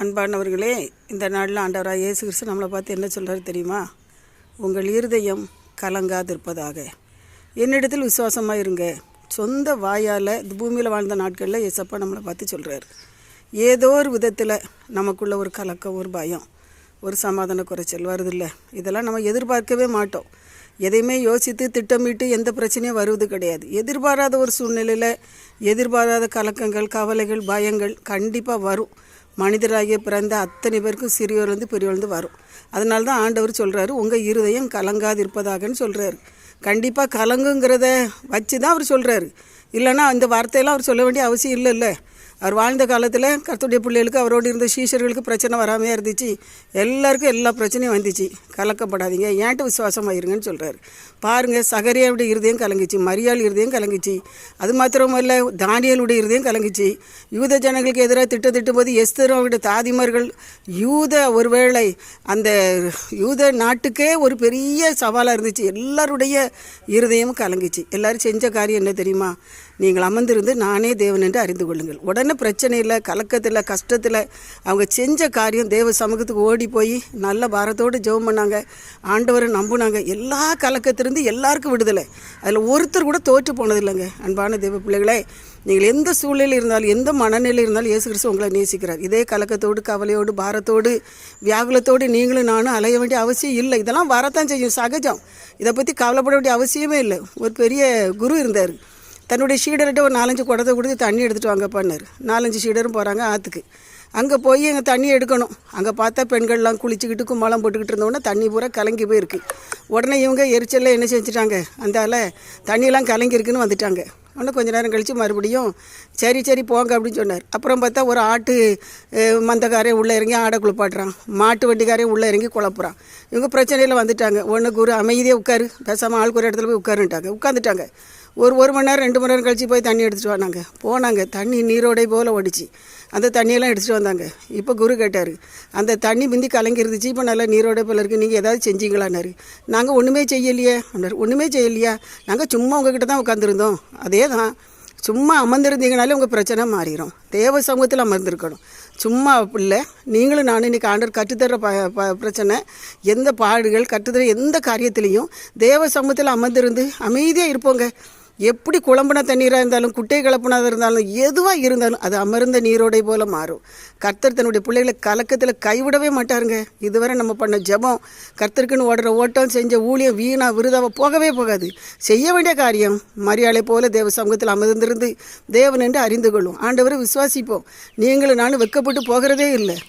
அன்பானவர்களே இந்த நாளில் ஆண்டவராக இயேசு கிறிஸ்து நம்மளை பார்த்து என்ன சொல்கிறாரு தெரியுமா? உங்கள் இருதயம் கலங்காதிருப்பதாக. என்னிடத்தில் விசுவாசமாக இருங்க. சொந்த வாயால் இந்த பூமியில் வாழ்ந்த நாட்களில் ஏசப்பா நம்மளை பார்த்து சொல்கிறாரு ஏதோ ஒரு விதத்தில் நமக்குள்ள ஒரு கலக்கம் ஒரு பயம் ஒரு சமாதான குறைச்சல் வருதில்ல. இதெல்லாம் நம்ம எதிர்பார்க்கவே மாட்டோம். எதையுமே யோசித்து திட்டமிட்டு எந்த பிரச்சனையும் வருவது கிடையாது. எதிர்பாராத ஒரு சூழ்நிலையில் எதிர்பாராத கலக்கங்கள் கவலைகள் பயங்கள் கண்டிப்பாக வரும். மனிதராகிய பிறந்த அத்தனை பேருக்கும் சிறியோர்லேருந்து பெரியவர்லேருந்து வரும். அதனால தான் ஆண்டவர் சொல்கிறாரு உங்கள் இருதயம் கலங்காதிருப்பதாகன்னு சொல்கிறாரு கண்டிப்பாக கலங்குங்கிறத வச்சு தான் அவர் சொல்கிறாரு இல்லைன்னா அந்த வார்த்தையெல்லாம் அவர் சொல்ல வேண்டிய அவசியம் இல்லைல்ல. அவர் வாழ்ந்த காலத்தில் கருத்துடைய பிள்ளைகளுக்கு அவரோடு இருந்த சீஷர்களுக்கு பிரச்சனை வராமையாக இருந்துச்சு. எல்லாருக்கும் எல்லா பிரச்சனையும் வந்துச்சு. கலக்கப்படாதீங்க. ஏன்ட்டு விசுவாசமாக இருங்கன்னு சொல்கிறாரு பாருங்கள் சகரியாவுடைய இருதயம் கலங்கிச்சு மரியாள் இருதயம் கலங்கிச்சு. அது மாத்திரமல்ல தானியலுடைய இருதயம் கலங்கிச்சு. யூத ஜனங்களுக்கு எதிராக திட்ட திட்டும் போது எஸ்தரும் அவருடைய தாதிமார்கள் யூத ஒருவேளை அந்த யூத நாட்டுக்கே ஒரு பெரிய சவாலாக இருந்துச்சு. எல்லாருடைய இருதயமும் கலங்கிச்சு. எல்லோரும் செஞ்ச காரியம் என்ன தெரியுமா? நீங்கள் அமர்ந்திருந்து நானே தேவன் என்று அறிந்து கொள்ளுங்கள். உடனே பிரச்சனையில் கலக்கத்தில் கஷ்டத்தில் அவங்க செஞ்ச காரியம் தேவ சமூகத்துக்கு ஓடி போய் நல்ல பாரத்தோடு ஜெபம் பண்ணாங்க. ஆண்டவரை நம்புனாங்க. எல்லா கலக்கத்திலிருந்து எல்லாருக்கும் விடுதலை. அதில் ஒருத்தர் கூட தோற்று போனதில்லைங்க. அன்பான தெய்வ பிள்ளைகளே நீங்கள் எந்த சூழ்நிலையில் இருந்தாலும் எந்த மனநிலையில் இருந்தாலும் இயேசு கிறிஸ்து உங்களை நேசிக்கிறார். இதே கலக்கத்தோடு கவலையோடு பாரத்தோடு வியாகுலத்தோடு நீங்களும் நானும் அலைய வேண்டிய அவசியம் இல்லை. இதெல்லாம் வரத்தான் செய்யும். சகஜம். இதை பற்றி கவலைப்பட வேண்டிய அவசியமே இல்லை. ஒரு பெரிய குரு இருந்தார். தன்னுடைய சீடர்கிட்ட ஒரு நாலஞ்சு குடத்தை கொடுத்து தண்ணி எடுத்துகிட்டு வாங்கப்பான்னாரு நாலஞ்சு சீடரும் போகிறாங்க ஆற்றுக்கு அங்கே போய் எங்கள் தண்ணி எடுக்கணும். அங்கே பார்த்தா பெண்கள்லாம் குளிச்சுக்கிட்டு கும்மாளம் போட்டுக்கிட்டு இருந்தோடனே தண்ணி பூரா கலங்கி போயிருக்கு. உடனே இவங்க எரிச்சலில் என்ன செஞ்சுட்டாங்க? அந்தால தண்ணியெல்லாம் கலங்கிருக்குன்னு வந்துட்டாங்க. ஒன்று கொஞ்ச நேரம் கழித்து மறுபடியும் சரி சரி போங்க அப்படின்னு சொன்னார். அப்புறம் பார்த்தா ஒரு ஆட்டு மந்தக்காரே உள்ளே இறங்கி ஆடை குளிப்பாட்டுறான். மாட்டு வண்டிக்காரே உள்ளே இறங்கி குழப்புறான் இவங்க பிரச்சனையில் வந்துட்டாங்க. ஒன்று குரு அமைதியாக உட்காரு. பேசாமல் ஆளுக்கு ஒரு இடத்துல போய் உட்காருன்ட்டாங்க. உட்காந்துட்டாங்க ஒரு ஒரு மணி நேரம் ரெண்டு மணி நேரம் கழிச்சு போய் தண்ணி எடுத்துகிட்டு வந்தாங்க. போனாங்க. தண்ணி நீரோடை போல் ஓடிச்சு. அந்த தண்ணியெல்லாம் எடுத்துகிட்டு வந்தாங்க. இப்போ குரு கேட்டார் அந்த தண்ணி முந்தி கலங்கி இருந்துச்சு இப்போ நல்லா நீரோடை போல் இருக்குது நீங்கள் ஏதாவது செஞ்சீங்களான்னாரு. நாங்கள் ஒன்றுமே செய்யலையே. அப்படின்னாரு ஒன்றுமே செய்யலையா? நாங்கள் சும்மா உங்ககிட்ட தான் உட்காந்துருந்தோம் அதே தான். சும்மா அமர்ந்திருந்தீங்கனாலே உங்கள் பிரச்சனை மாறிடும் தேவ சமூகத்தில் அமர்ந்திருக்கணும். சும்மா இல்லை. நீங்களும் நானும் இன்றைக்கி ஆண்டர் கற்றுத்தர ப ப பிரச்சனை எந்த பாடுகள் கற்றுத்தர எந்த காரியத்திலையும் தேவ சமூகத்தில் அமர்ந்திருந்து அமைதியாக இருப்போங்க. எப்படி குழம்புன தண்ணீராக இருந்தாலும் குட்டை கலப்புனதாக இருந்தாலும் எதுவாக இருந்தாலும் அது அமர்ந்த நீரோடை போல மாறும். கர்த்தர் தன்னுடைய பிள்ளைகளை கலக்கத்தில் கைவிடவே மாட்டாருங்க. இதுவரை நம்ம பண்ண ஜெபம் கர்த்தருக்குன்னு ஓடுற ஓட்டம் செஞ்ச ஊழியம் வீணா விருதாவை போகவே போகாது. செய்ய வேண்டிய காரியம் மரியாதை போல தேவ சமூகத்தில் அமர்ந்திருந்து தேவன் என்று அறிந்து கொள்ளும் ஆண்டவரை விசுவாசிப்போம். நீங்களும் நானும் வெக்கப்பட்டு போகிறதே இல்லை.